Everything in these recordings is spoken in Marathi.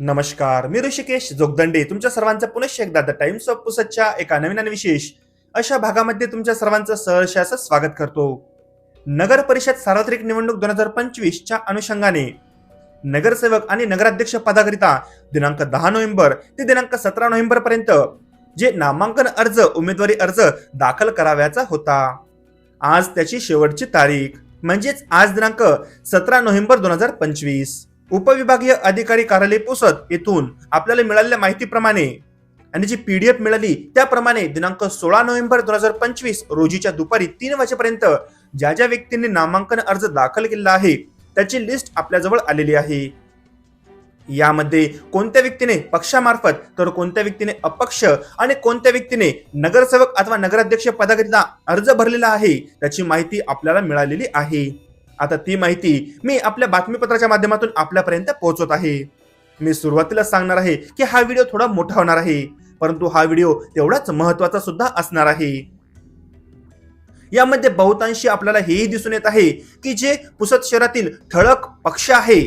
नमस्कार मी ऋषिकेश जोगदंडे. तुमच्या सर्वांचं पुनश्च एकदा द टाइम्स ऑफ पुसतच्या एका नवीन आणि विशेष अशा भागामध्ये तुमच्या सर्वांचं सहर्ष असं स्वागत करतो. नगर परिषद सार्वत्रिक निवडणूक दोन हजार पंचवीसच्या अनुषंगाने. नगरसेवक आणि नगराध्यक्ष पदाकरिता दिनांक दहा नोव्हेंबर ते दिनांक सतरा नोव्हेंबर पर्यंत जे नामांकन अर्ज उमेदवारी अर्ज दाखल करावयाचा होता. आज त्याची शेवटची तारीख म्हणजेच आज दिनांक सतरा नोव्हेंबर दोन हजार पंचवीस. उपविभागीय अधिकारी कार्यालय पुसत येथून आपल्याला मिळालेल्या माहितीप्रमाणे आणि जी पीडीएफ मिळाली त्याप्रमाणे दिनांक सोळा नोव्हेंबर दोन हजार पंचवीस रोजीच्या दुपारी तीन वाजेपर्यंत ज्या ज्या व्यक्तींनी नामांकन अर्ज दाखल केलेला आहे त्याची लिस्ट आपल्याजवळ आलेली आहे. यामध्ये कोणत्या व्यक्तीने पक्षामार्फत तर कोणत्या व्यक्तीने अपक्ष आणि कोणत्या व्यक्तीने नगरसेवक अथवा नगराध्यक्ष पदाकरिता अर्ज भरलेला आहे त्याची माहिती आपल्याला मिळालेली आहे. आता ती माहिती मी आपल्या बातमीपत्राच्या माध्यमातून आपल्यापर्यंत पोहोचवत आहे. मी सुरुवातीला सांगणार आहे की हा व्हिडिओ थोडा मोठा होणार आहे परंतु हा व्हिडिओ तेवढाच महत्त्वाचा सुद्धा असणार आहे. यामध्ये बहुतांशी आपल्याला हेही दिसून येत आहे की जे पुसद शहरातील ठळक पक्ष आहे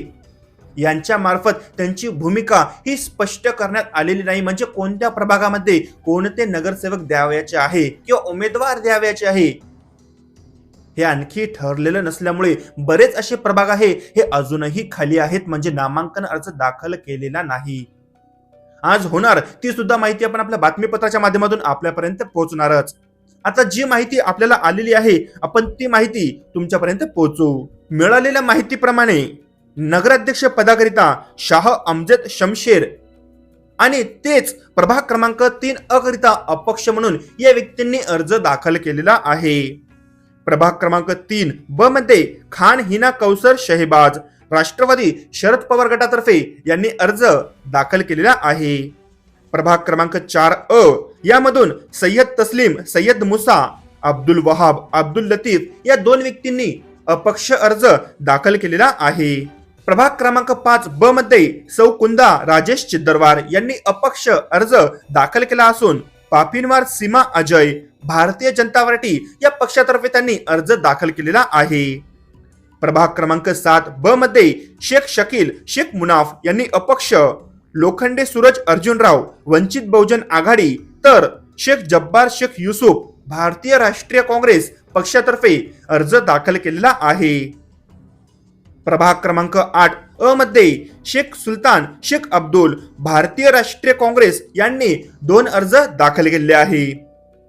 यांच्या मार्फत त्यांची भूमिका ही स्पष्ट करण्यात आलेली नाही. म्हणजे कोणत्या प्रभागामध्ये कोणते नगरसेवक द्यावयाचे आहे किंवा उमेदवार द्यावयाचे आहे? हे आणखी ठरलेलं नसल्यामुळे बरेच असे प्रभाग आहे हे अजूनही खाली आहेत म्हणजे नामांकन अर्ज दाखल केलेला नाही. आज होणार ती सुद्धा माहिती आपण आपल्या बातमीपत्राच्या माध्यमातून आपल्यापर्यंत पोहोचणारच. आता जी माहिती आपल्याला आलेली आहे आपण ती माहिती तुमच्यापर्यंत पोहोचू. मिळालेल्या माहितीप्रमाणे नगराध्यक्ष पदाकरिता शाह अमजद शमशेर आणि तेच प्रभाग क्रमांक तीन अकरिता अपक्ष म्हणून या व्यक्तींनी अर्ज दाखल केलेला आहे. प्रभाग क्रमांक तीन ब मध्ये खान हिना कौसर शहेबाज राष्ट्रवादी शरद पवार गटातर्फे यांनी अर्ज दाखल केलेला आहे. प्रभाग क्रमांक चार अ यामधून सय्यद तस्लीम सय्यद मुसा अब्दुल वहाब अब्दुल लतीफ या दोन व्यक्तींनी अपक्ष अर्ज दाखल केलेला आहे. प्रभाग क्रमांक पाच ब मध्ये सौ कुंदा राजेश चिद्दरवार यांनी अपक्ष अर्ज दाखल केला असून पापिनवार सीमा अजय भारतीय जनता पार्टी या पक्षातर्फे त्यांनी अर्ज दाखल केलेला आहे. प्रभाग क्रमांक सात ब मध्ये शेख शकील शेख मुनाफ यांनी अपक्ष लोखंडे सूरज अर्जुनराव वंचित बहुजन आघाडी तर शेख जब्बार शेख युसुफ भारतीय राष्ट्रीय काँग्रेस पक्षातर्फे अर्ज दाखल केलेला आहे. प्रभाग क्रमांक आठ अ मध्ये शेख सुलतान शेख अब्दुल भारतीय राष्ट्रीय काँग्रेस यांनी दोन अर्ज दाखल केले आहे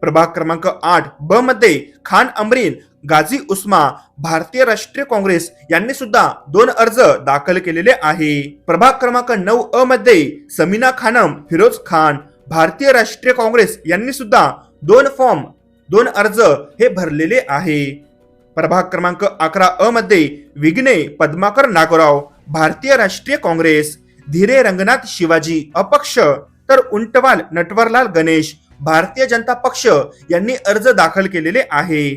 प्रभाग क्रमांक आठ ब मध्ये खान अमरीन गाझी उस्मा भारतीय राष्ट्रीय काँग्रेस यांनी सुद्धा दोन अर्ज दाखल केलेले आहे. प्रभाग क्रमांक नऊ अ मध्ये समीना खानम फिरोज खान भारतीय राष्ट्रीय काँग्रेस यांनी सुद्धा दोन फॉर्म दोन अर्ज हे भरलेले आहे. प्रभाग क्रमांक अकरा अ मध्ये विघ्ने पद्माकर नागोराव भारतीय राष्ट्रीय काँग्रेस धीरे रंगनाथ शिवाजी अपक्ष तर उंटवाल नटवरलाल गणेश भारतीय जनता पक्ष यांनी अर्ज दाखल केलेले आहे.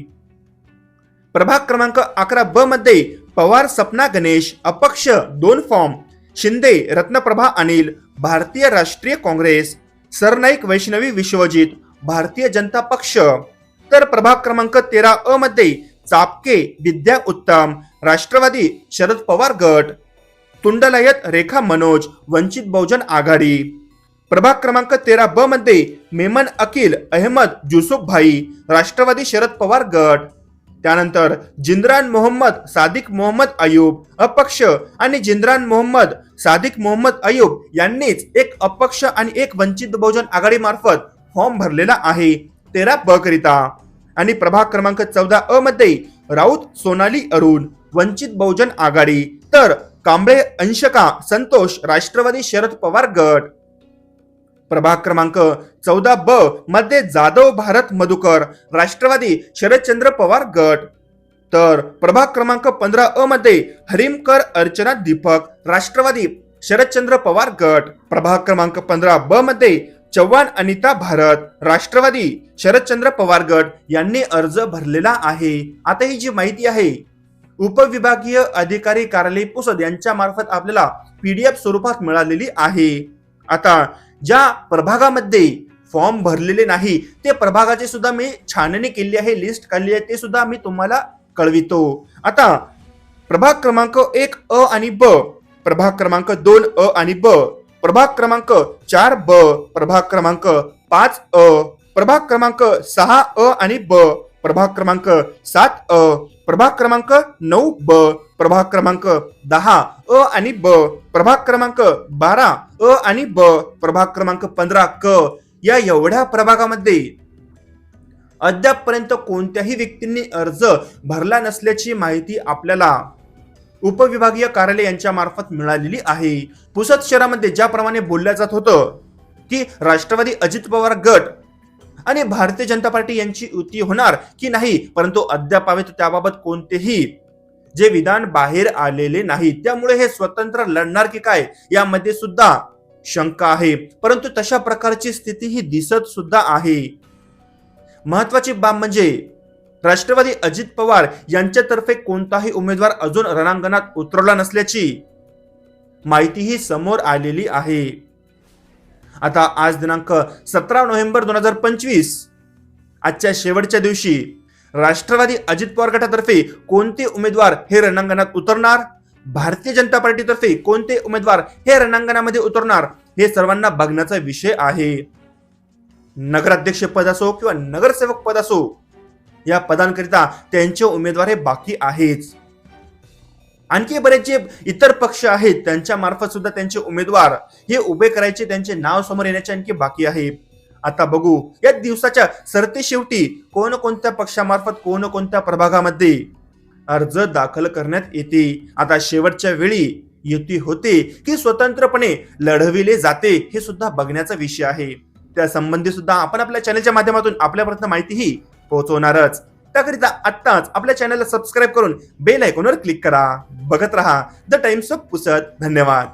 प्रभाग क्रमांक अकरा ब मध्ये पवार सपना गणेश अपक्ष दोन फॉर्म शिंदे रत्नप्रभा अनिल भारतीय राष्ट्रीय काँग्रेस सरनाईक वैष्णवी विश्वजित भारतीय जनता पक्ष. तर प्रभाग क्रमांक तेरा अ मध्ये चापके विद्या उत्तम राष्ट्रवादी शरद पवार गट तुंडलयत रेखा मनोज वंचित बहुजन आघाडी. प्रभाग क्रमांक तेरा ब मध्ये मेमन अकिल अहमद जुसुफ भाई राष्ट्रवादी शरद पवार गट. त्यानंतर जिंद्रान मोहम्मद सादिक मोहम्मद अयूब अपक्ष आणि जिंद्रान मोहम्मद सादिक मोहम्मद अयूब यांनीच एक अपक्ष आणि एक वंचित बहुजन आघाडी मार्फत फॉर्म भरलेला आहे तेरा ब करिता. आणि प्रभाग क्रमांक चौदा अ मध्ये राऊत सोनाली अरुण वंचित बहुजन आघाडी. तर कांबळे अंशका संतोष राष्ट्रवादी शरद पवार गट. प्रभाग क्रमांक चौदा ब मध्ये जाधव भारत मधुकर राष्ट्रवादी शरदचंद्र पवार गट. तर प्रभाग क्रमांक पंधरा अ मध्ये हरिमकर अर्चना दीपक राष्ट्रवादी शरदचंद्र पवार गट. प्रभाग क्रमांक पंधरा ब मध्ये चव्हाण अनिता भारत राष्ट्रवादी शरदचंद्र पवार गट यांनी अर्ज भरलेला आहे. आता ही जी माहिती आहे उपविभागीय अधिकारी कार्यालय पुसद यांच्या मार्फत आपल्याला पीडीएफ स्वरूपात मिळालेली आहे. आता ज्या प्रभागामध्ये फॉर्म भरलेले नाही ते प्रभागाची सुद्धा मी छाननी केली आहे लिस्ट काढली आहे ते सुद्धा मी तुम्हाला कळवितो. आता प्रभाग क्रमांक एक अ आणि ब प्रभाग क्रमांक दोन अ आणि ब प्रभाग क्रमांक चार ब प्रभाग क्रमांक पाच अ प्रभाग क्रमांक सहा अ आणि ब प्रभाग क्रमांक सात अ प्रभाग क्रमांक नऊ ब प्रभाग क्रमांक दहा अ आणि ब प्रभाग क्रमांक बारा अ आणि ब प्रभाग क्रमांक पंधरा क या एवढ्या प्रभागामध्ये अद्यापपर्यंत कोणत्याही व्यक्तींनी अर्ज भरला नसल्याची माहिती आपल्याला उपविभागीय कार्यालय यांच्या मार्फत मिळालेली आहे. पुसद शहरामध्ये ज्याप्रमाणे बोलल्या जात होतं की राष्ट्रवादी अजित पवार गट आणि भारतीय जनता पार्टी यांची युती होणार की नाही परंतु अद्याप त्याबाबत कोणतेही जे विधान बाहेर आलेले नाही त्यामुळे हे स्वतंत्र लढणार की काय? यामध्ये सुद्धा शंका आहे. परंतु तशा प्रकारची स्थिती ही दिसत सुद्धा आहे. महत्वाची बाब म्हणजे राष्ट्रवादी अजित पवार यांच्यातर्फे कोणताही उमेदवार अजून रणांगणात उतरवला नसल्याची माहितीही समोर आलेली आहे. आता आज दिनांक सतरा नोव्हेंबर दोन हजार पंचवीस आजच्या शेवटच्या दिवशी राष्ट्रवादी अजित पवार गटातर्फे कोणते उमेदवार हे रणांगणात उतरणार? भारतीय जनता पार्टीतर्फे कोणते उमेदवार हे रणांगणामध्ये उतरणार? हे सर्वांना बघण्याचा विषय आहे. नगराध्यक्ष पद असो किंवा नगरसेवक पद असो या पदांकरिता त्यांचे उमेदवार हे बाकी आहेच. आणखी बरेच जे इतर पक्ष आहेत त्यांच्या मार्फत सुद्धा त्यांचे उमेदवार हे उभे करायचे त्यांचे नाव समोर येण्याचे आणखी बाकी आहे. आता बघू. या दिवसाच्या सरते शेवटी कोणकोणत्या पक्षामार्फत कोणकोणत्या प्रभागामध्ये अर्ज दाखल करण्यात येते? आता शेवटच्या वेळी युती होते की स्वतंत्रपणे लढविले जाते हे सुद्धा बघण्याचा विषय आहे. त्या संबंधी सुद्धा आपण आपल्या चॅनलच्या माध्यमातून आपल्यापर्यंत माहितीही पोहोचवणारच. त्याकरिता आत्ताच आपल्या चॅनलला सबस्क्राईब करून बेल आयकॉनवर क्लिक करा. बघत रहा. द टाइम्स ऑफ पुसत धन्यवाद.